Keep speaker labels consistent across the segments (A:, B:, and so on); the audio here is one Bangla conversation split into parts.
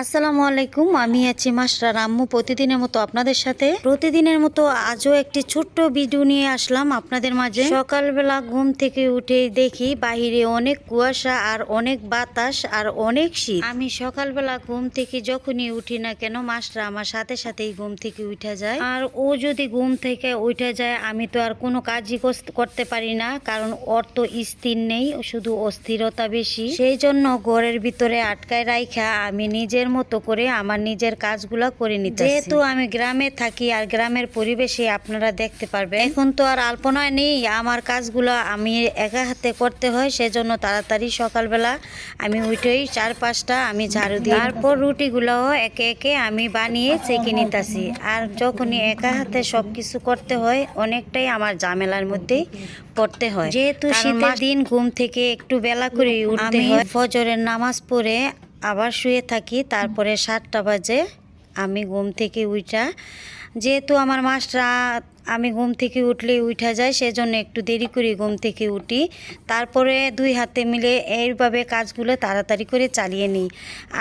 A: আসসালামু আলাইকুম, আমি আছি মাস্টার আম্মু প্রতিদিনের মতো আপনাদের সাথে। প্রতিদিনের মতো আজও একটি ছোট্ট ভিডিও নিয়ে আসলাম আপনাদের মাঝে। সকালবেলা ঘুম থেকে উঠে দেখি বাহিরে অনেক কুয়াশা আর অনেক বাতাস আর অনেক শীত। আমি সকালবেলা ঘুম থেকে যখনই উঠি না কেন মাস্টার আমার সাথে সাথেই ঘুম থেকে উঠে যায়। আর ও যদি ঘুম থেকে উঠে যায়, আমি তো আর কোনো কাজই করতে পারি না, কারণ ওর তো স্থির নেই, শুধু অস্থিরতা বেশি। সেই জন্য ঘরের ভিতরে আটকায় রাইখা আমি নিজের মতো করে আমার নিজের কাজগুলো করে নিতে যেহেতু আমি গ্রামে থাকি আর গ্রামের পরিবেশে আপনারা দেখতে পারবেন। এখন তো আর আলপনায় নেই আমার কাজগুলো আমি একা হাতে করতে হয় সেজন্য তাড়াতাড়ি সকালবেলা আমি উঠেই চার পাঁচটা আমি ঝাড়ু দিই তারপর রুটিগুলো একে একে আমি বানিয়ে চেকে নিতেছি। আর যখনই একা হাতে সব কিছু করতে হয় অনেকটাই আমার ঝামেলার মধ্যেই পড়তে হয়। যেহেতু শীতের দিন ঘুম থেকে একটু বেলা করে উঠতে হয়। ফজরের নামাজ পড়ে আবার শুয়ে থাকি তারপরে সাতটা বাজে আমি ঘুম থেকে উইটা যেহেতু আমার মাসরা আমি ঘুম থেকে উঠলে উঠা যায়, সেজন্য একটু দেরি করে ঘুম থেকে উঠি। তারপরে দুই হাতে মিলে এইভাবে কাজগুলো তাড়াতাড়ি করে চালিয়ে নিই।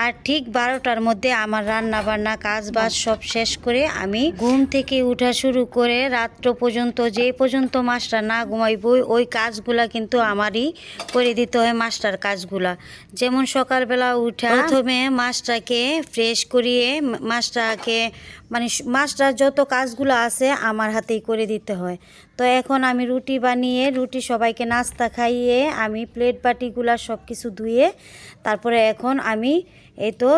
A: আর ঠিক বারোটার মধ্যে আমার রান্না বান্না কাজ বাজ সব শেষ করে আমি ঘুম থেকে উঠা শুরু করে রাত্র পর্যন্ত, যে পর্যন্ত মাস্টার না ঘুমাইব, ওই কাজগুলা কিন্তু আমারই করে দিতে হয় মাস্টার কাজগুলা। যেমন সকালবেলা উঠা, প্রথমে মাছটাকে ফ্রেশ করিয়ে মাছটাকে মানে মাছটার যত কাজগুলো আছে আমার হাতেই করে দিতে হয়। তো এখন আমি রুটি বানিয়ে, রুটি সবাইকে নাস্তা খাইয়ে আমি প্লেট বাটিগুলা সব কিছু ধুয়ে, তারপরে এখন আমি এই তো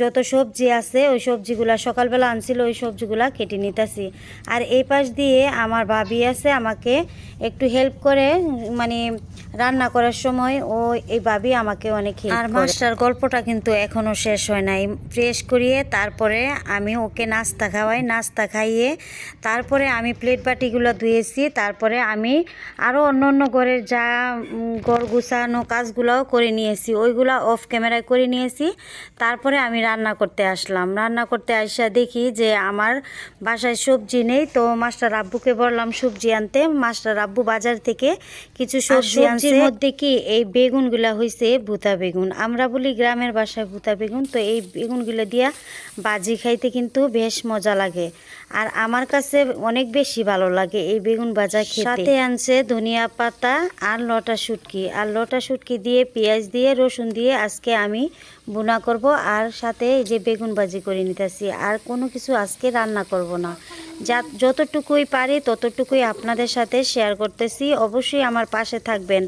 A: যত সবজি আছে ওই সবজিগুলা সকালবেলা আনছিল ওই সবজিগুলা কেটে নিতেছি। আর এই পাশ দিয়ে আমার ভাবি আছে আমাকে একটু হেল্প করে মানে রান্না করার সময় ও এই ভাবি আমাকে অনেক হেল্প আর মাস্টার গল্পটা কিন্তু এখনও শেষ হয় নাই। ফ্রেশ করিয়ে তারপরে আমি ওকে নাস্তা খাওয়াই নাস্তা খাইয়ে তারপরে আমি প্লেট বাটিগুলো ধুয়েছি তারপরে আমি আরও অন্য অন্য ঘরের যা ঘর গুছানো কাজগুলোও করে নিয়েছি। ওইগুলা অফ ক্যামেরায় করে নিয়েছি। তারপরে আমি রান্না করতে আসলাম। রান্না করতে আসা দেখি যে আমার বাসায় সবজি নেই তো মাস্টার আব্বুকে বললাম সবজি আনতে। মাস্টার আব্বু বাজার থেকে কিছু সবজি আনছে। মধ্যে কি এই বেগুনগুলা হয়েছে ভুতা বেগুন? আমরা বলি গ্রামের বাসায় ভুতা বেগুন তো এই বেগুনগুলো দিয়া বাজি খাইতে কিন্তু বেশ মজা লাগে। আর আমার কাছে অনেক বেশি ভালো লাগে এই বেগুন ভাজা খেতে। সাথে আনছে ধনিয়া পাতা আর লটা শুটকি। আর লটা শুটকি দিয়ে পেঁয়াজ দিয়ে রসুন দিয়ে আজকে আমি বুনা করব, আর সাথে যে বেগুন বাজি করে নিতেছি, আর কোনো কিছু আজকে রান্না করব না। যা যতটুকুই পারি, ততটুকুই আপনাদের সাথে শেয়ার করতেছি। অবশ্যই আমার পাশে থাকবেন।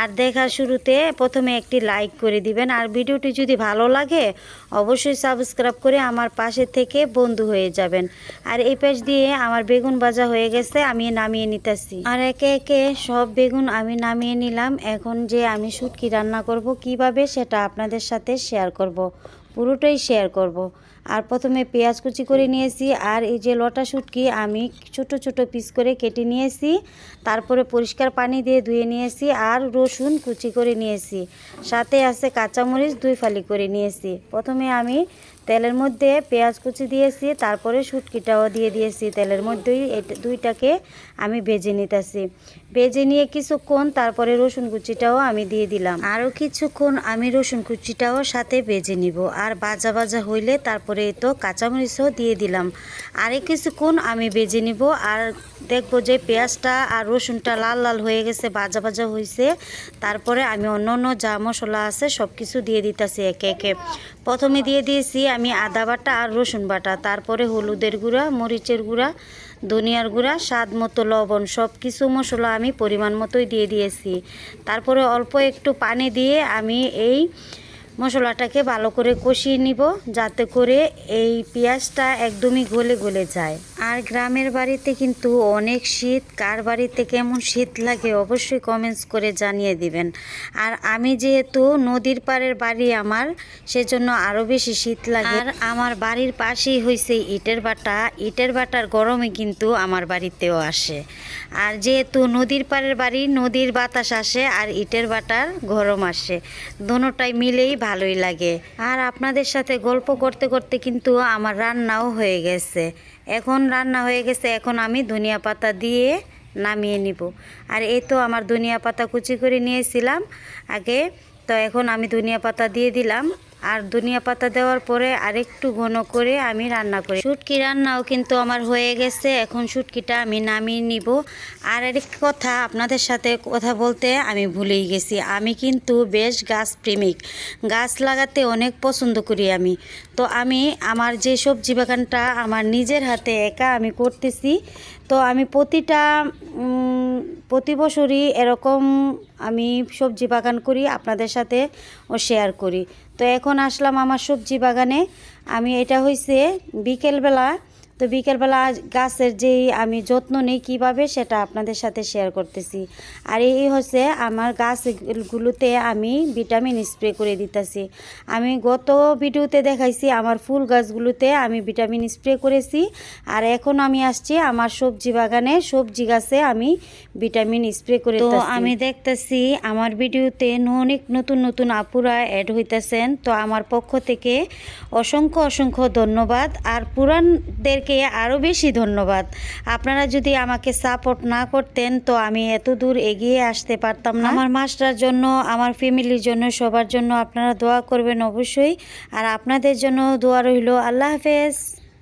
A: আর দেখার শুরুতে প্রথমে একটি লাইক করে দিবেন। আর ভিডিওটি যদি ভালো লাগে, অবশ্যই সাবস্ক্রাইব করে আমার পাশে থেকে বন্ধু হয়ে যাবেন। আর এই পাশ দিয়ে আমার বেগুন ভাজা হয়ে গেছে, আমি নামিয়ে নিতেছি। আর একে একে সব বেগুন আমি নামিয়ে নিলাম। এখন যে আমি শুটকি রান্না করব, কীভাবে সেটা আপনাদের সাথে শেয়ার করব, পুরোটাই শেয়ার করব। আর প্রথমে পেঁয়াজ কুচি করে নিয়েছি আর এই যে লটা শুটকি আমি ছোট ছোট পিস করে কেটে নিয়েছি। তারপরে পরিষ্কার পানি দিয়ে ধুয়ে নিয়েছি আর রসুন কুচি করে নিয়েছি। সাথে আছে কাঁচামরিচ দুই ফালি করে নিয়েছি। প্রথমে আমি তেলের মধ্যে পেঁয়াজ কুচি দিয়েছি, তারপরে শুটকিটাও দিয়ে দিয়েছি। তেলের মধ্যেই এটা দুইটাকে আমি ভেজে নিতেছি। ভেজে নিয়ে কিছুক্ষণ, তারপরে রসুন কুচিটাও আমি দিয়ে দিলাম। আরও কিছুক্ষণ আমি রসুন কুচিটাও সাথে ভেজে নিব। আর বাজা ভাজা হইলে তারপরে তো কাঁচামরিচও দিয়ে দিলাম। আরে কিছুক্ষণ আমি ভেজে নিব। আর দেখব যে পেঁয়াজটা আর রসুনটা লাল লাল হয়ে গেছে বাজা ভাজা হয়েছে তারপরে আমি অন্য অন্য যা মশলা আছে সব কিছু দিয়ে দিতেছি একে একে। প্রথমে দিয়ে দিয়েছি আমি আদা বাটা আর রসুন বাটা, তারপরে হলুদের গুঁড়া, মরিচের গুঁড়া, ধনিয়ার গুঁড়া, স্বাদ মতো লবণ সব কিছু মশলা আমি পরিমাণ মতোই দিয়ে দিয়েছি। তারপরে অল্প একটু পানি দিয়ে আমি এই মশলাটাকে ভালো করে কষিয়ে নিব, যাতে করে এই পেঁয়াজটা একদমই গলে গলে যায়। আর গ্রামের বাড়িতে কিন্তু অনেক শীত, কার বাড়িতে কেমন শীত লাগে অবশ্যই কমেন্টস করে জানিয়ে দিবেন। আর আমি যেহেতু নদীর পাড়ের বাড়ি আমার, সেজন্য আরও বেশি শীত লাগে। আর আমার বাড়ির পাশেই হয়েছে ইটের বাটা ইটের বাটার গরমে কিন্তু আমার বাড়িতেও আসে। আর যেহেতু নদীর পাড়ের বাড়ি, নদীর বাতাস আসে আর ইটের বাটার গরম আসে। দোনোটাই মিলেই ভালোই লাগে। আর আপনাদের সাথে গল্প করতে করতে কিন্তু আমার রান্নাও হয়ে গেছে। এখন রান্না হয়ে গেছে, এখন আমি ধনিয়া পাতা দিয়ে নামিয়ে নিব। আর এই তো আমার ধনিয়া পাতা কুচি করে নিয়েছিলাম। আগে তো এখন আমি ধনিয়া পাতা দিয়ে দিলাম। আর ধনিয়া পাতা দেওয়ার পরে আরেকটু ঘন করে আমি রান্না করি। শুটকি রান্নাও কিন্তু আমার হয়ে গেছে। এখন শুটকিটা আমি নামিয়ে নিব। আর আরেক কথা, আপনাদের সাথে কথা বলতে আমি ভুলেই গেছি। আমি কিন্তু বেশ গাছ প্রেমিক। গাছ লাগাতে অনেক পছন্দ করি আমি। তো আমি আমার যে সবজি বাগানটা আমার নিজের হাতে একা আমি করতেছি। তো আমি প্রতিটা প্রতি বছরই এরকম আমি সবজি বাগান করি, আপনাদের সাথে ও শেয়ার করি। তো এখন আসলাম আমার সবজি বাগানে। আমি এটা হয়েছে বিকেলবেলা তো বিকেলবেলা গাছের যেই আমি যত্ন নিই কীভাবে সেটা আপনাদের সাথে শেয়ার করতেছি। আর এই হচ্ছে আমার গাছগুলোতে আমি ভিটামিন স্প্রে করে দিতেছি। আমি গত ভিডিওতে দেখাইছি আমার ফুল গাছগুলোতে আমি ভিটামিন স্প্রে করেছি। আর এখন আমি আসছি আমার সবজি বাগানে সবজি গাছে আমি ভিটামিন স্প্রে করে তো আমি দেখতেছি আমার ভিডিওতে অনেক নতুন নতুন আপুরা অ্যাড হইতেছেন। তো আমার পক্ষ থেকে অসংখ্য অসংখ্য ধন্যবাদ। আর পুরানদেরকে আরও বেশি ধন্যবাদ। আপনারা যদি আমাকে সাপোর্ট না করতেন তো আমি এত দূর এগিয়ে আসতে পারতাম না। আমার মাস্টার জন্য আমার ফ্যামিলির জন্য সবার জন্য আপনারা দোয়া করবেন অবশ্যই। আর আপনাদের জন্য দোয়া রইল আল্লাহ হাফেজ।